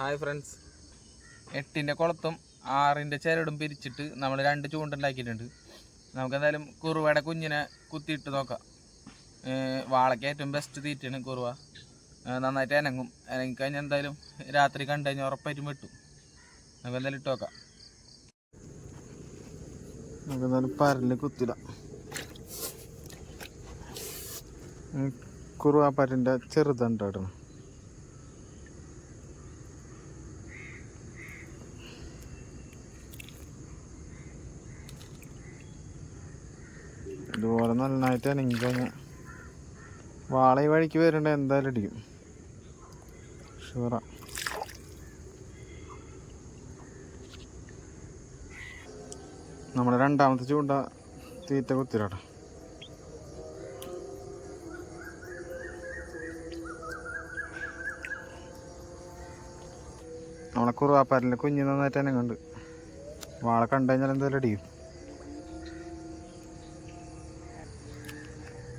Hi friends. എട്ടിന്റെ കുളത്തും ആറിന്റെ ചിരടും പിരിച്ചിട്ട് നമ്മൾ രണ്ട് ചൂണ്ടുണ്ടാക്കിയിട്ടുണ്ട്. നമുക്കെന്തായാലും കുറുവയുടെ കുഞ്ഞിനെ കുത്തിയിട്ട് നോക്കാം. വാളയ്ക്ക് ഏറ്റവും ബെസ്റ്റ് തീറ്റയാണ് കുറുവ. നന്നായിട്ട് അനങ്ങും. അനങ്ങി കഴിഞ്ഞാൽ എന്തായാലും രാത്രി കണ്ടു കഴിഞ്ഞാൽ ഉറപ്പായിട്ടും വെട്ടും. നമുക്ക് എന്തായാലും ഇട്ട് നോക്കാം. നമുക്ക് എന്തായാലും പരൽ കുറുവ കുറുവാപ്പരന്റെ ചെറുതുണ്ടാടണം ഇതുപോലെ നന്നായിട്ട് അനങ്ങി കഴിഞ്ഞാൽ വാള ഈ വഴിക്ക് വരേണ്ട എന്തായാലും അടിക്കും. ഷുവറാ. നമ്മുടെ രണ്ടാമത്തെ ചൂണ്ട തീറ്റ കുത്തിരാട്ടെ നമ്മളെ കുറുവാപ്പാരിലെ കുഞ്ഞ് നന്നായിട്ട് തന്നെ കണ്ട് വാള കണ്ടു കഴിഞ്ഞാൽ എന്തായാലും അടിക്കും.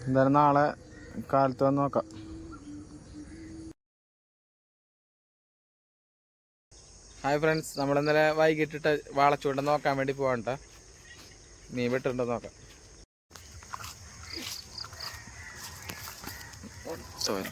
എന്തായാലും നാളെ കാലത്ത് വന്ന് നോക്കാം. ഹായ് ഫ്രണ്ട്സ് നമ്മൾ ഇന്നലെ വൈകിട്ടിട്ട് വാളച്ചൂണ്ട നോക്കാൻ വേണ്ടി പോകണ്ട നീ വിട്ടുണ്ടോ നോക്കാം. സോറി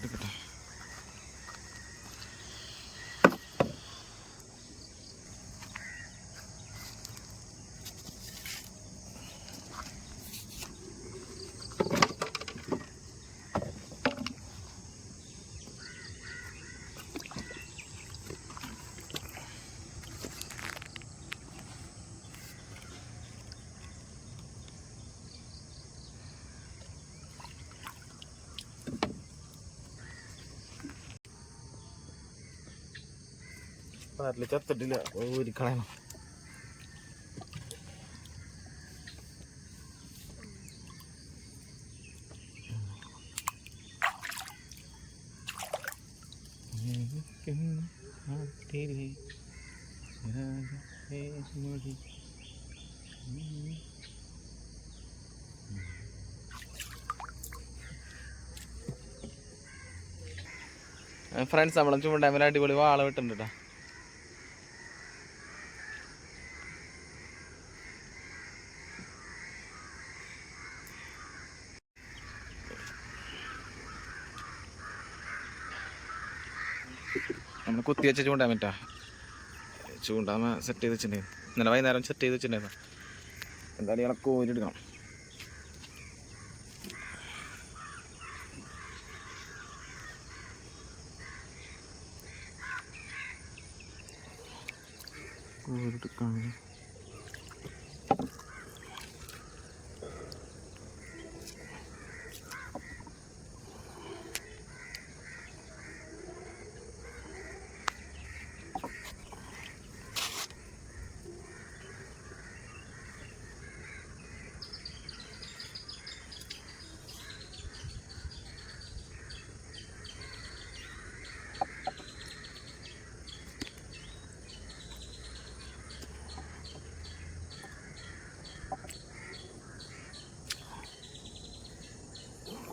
പാരിൽ ചത്തിട്ടില്ല. ഊരിക്കളയണം. ഫ്രണ്ട്സ് നമ്മളെ ചൂണ്ടാമല അടിപൊളി വാള വിട്ടുണ്ട് കേട്ടോ നമ്മൾ കുത്തി വെച്ച ചൂണ്ടാൻ പറ്റാ. ചൂണ്ടാമ സെറ്റ് ചെയ്ത് വെച്ചിട്ടുണ്ടായിരുന്നു ഇന്നലെ വൈകുന്നേരം സെറ്റ് ചെയ്ത് വെച്ചിട്ടുണ്ടായിരുന്നു. എന്തായാലും ഇയാളെ കോരിയെടുക്കണം കോരിയെടുക്കാം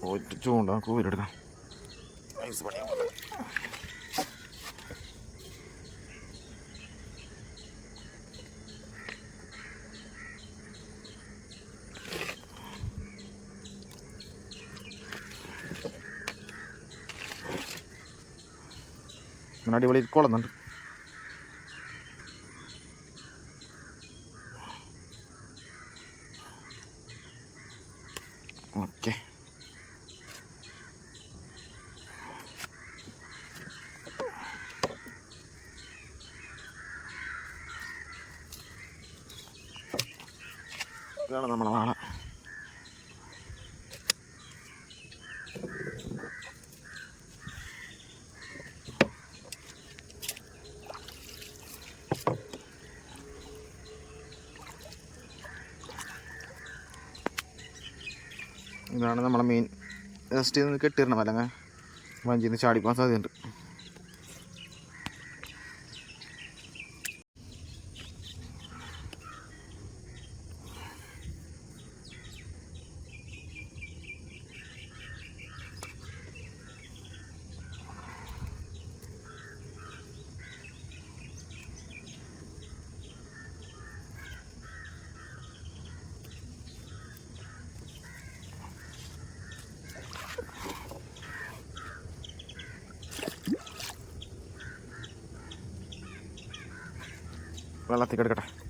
കോരി ചൂണ്ട പണിയാ ഇങ്ങനെ അടിപൊളി കൊള്ളുന്നുണ്ട്. ഓക്കെ. ഇതാണ് നമ്മളെ വാള ഇതാണ് നമ്മളെ മെയിൻ ജസ്റ്റ് കെട്ടിടണം അല്ലെങ്കിൽ വഞ്ചിന്ന് ചാടിക്കാൻ ചാടിപ്പോകാൻ मला तिकडे कटा